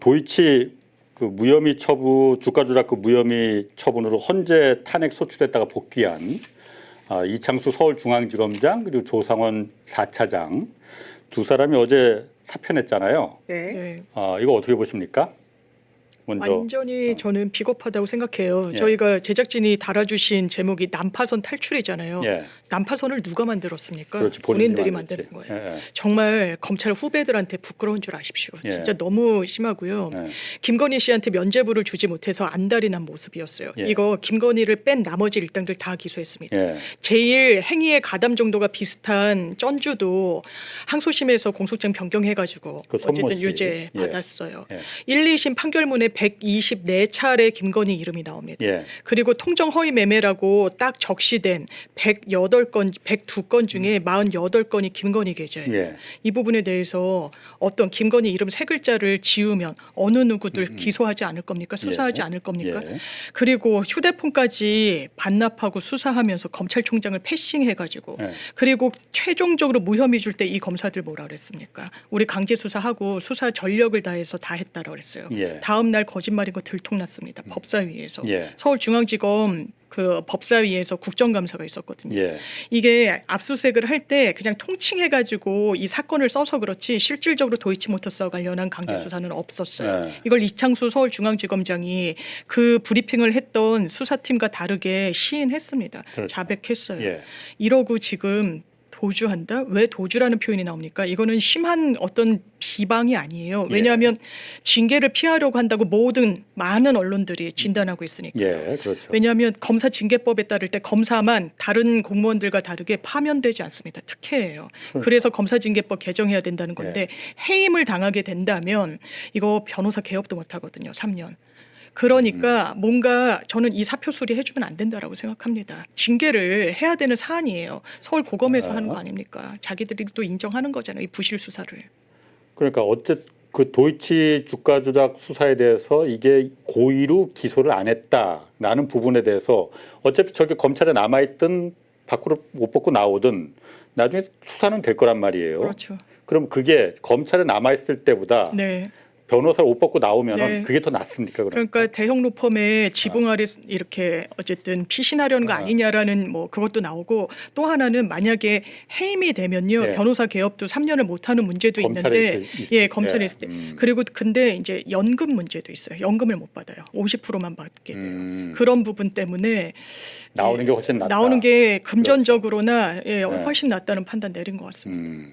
도이치 그 무혐의 처분 주가 조작 그 무혐의 처분으로 헌재 탄핵 소추됐다가 복귀한 아, 이창수 서울중앙지검장 그리고 조상원 4차장 두 사람이 어제 사표냈잖아요. 네. 네. 아, 이거 어떻게 보십니까? 먼저 완전히 저는 비겁하다고 생각해요. 예. 저희가 제작진이 달아주신 제목이 난파선 탈출이잖아요. 예, 난파선을 누가 만들었습니까? 그렇지 본인들이. 만드는 거예요. 예, 예. 정말 검찰 후배들한테 부끄러운 줄 아십시오. 예. 진짜 너무 심하고요. 예. 김건희 씨한테 면죄부를 주지 못해서 안달이 난 모습이었어요. 예. 이거 김건희를 뺀 나머지 일당들 다 기소했습니다. 예. 제일 행위의 가담 정도가 비슷한 쩐주도 항소심에서 공소장 변경해가지고 그 어쨌든 씨. 유죄 예. 받았어요. 예. 1, 2심 판결문에 124차례 김건희 이름이 나옵니다. 예. 그리고 통정 허위 매매라고 딱 적시된 108건, 102건 중에 48건이 김건희 계좌예요. 예. 이 부분에 대해서 어떤 김건희 이름 세 글자를 지우면 어느 누구들 기소하지 않을 겁니까? 수사하지 예. 않을 겁니까? 예. 그리고 휴대폰까지 반납하고 수사하면서 검찰총장을 패싱해가지고 예. 그리고 최종적으로 무혐의 줄 때 이 검사들 뭐라 그랬습니까? 우리 강제 수사하고 수사 전력을 다해서 다 했다라 그랬어요. 예. 다음 날 거짓말인 거 들통났습니다. 법사위에서 예. 서울중앙지검 그 법사위에서 국정감사가 있었거든요. 예. 이게 압수수색을 할 때 그냥 통칭해가지고 이 사건을 써서 그렇지 실질적으로 도이치모터스와 관련한 강제 네. 수사는 없었어요. 네. 이걸 이창수 서울중앙지검장이 그 브리핑을 했던 수사팀과 다르게 시인했습니다. 그렇죠. 자백했어요. 예. 이러고 지금 도주한다? 왜 도주라는 표현이 나옵니까? 이거는 심한 어떤 비방이 아니에요. 예. 왜냐하면 징계를 피하려고 한다고 모든 많은 언론들이 진단하고 있으니까. 예. 그렇죠. 왜냐하면 검사 징계법에 따를 때 검사만 다른 공무원들과 다르게 파면되지 않습니다. 특혜예요. 그래서 검사 징계법 개정해야 된다는 건데 해임을 당하게 된다면 이거 변호사 개업도 못 하거든요. 3년. 그러니까 뭔가 저는 이 사표 수리해주면 안 된다라고 생각합니다. 징계를 해야 되는 사안이에요. 서울 고검에서 아. 하는 거 아닙니까? 자기들이 또 인정하는 거잖아요. 이 부실 수사를. 그러니까 어쨌 그 도이치 주가 조작 수사에 대해서 이게 고의로 기소를 안 했다라는 부분에 대해서 어차피 저게 검찰에 남아 있든 밖으로 못 벗고 나오든 나중에 수사는 될 거란 말이에요. 그렇죠. 그럼 그게 검찰에 남아 있을 때보다 네. 변호사를 못 벗고 나오면은 네. 그게 더 낫습니까? 그럼? 그러니까 대형 로펌의 지붕 아래 이렇게 어쨌든 피신하려는 거 아. 아니냐라는 뭐 그것도 나오고 또 하나는 만약에 해임이 되면요 예. 변호사 개업도 3년을 못 하는 문제도 검찰에 있는데 있을- 있을 예 때. 검찰에 있을 때 음. 그리고 근데 이제 연금 문제도 있어요 연금을 못 받아요 50%만 받게 돼요 음, 그런 부분 때문에 나오는 게 훨씬 낫다. 나오는 게 금전적으로나 예, 네. 훨씬 낫다는 판단 내린 것 같습니다. 음.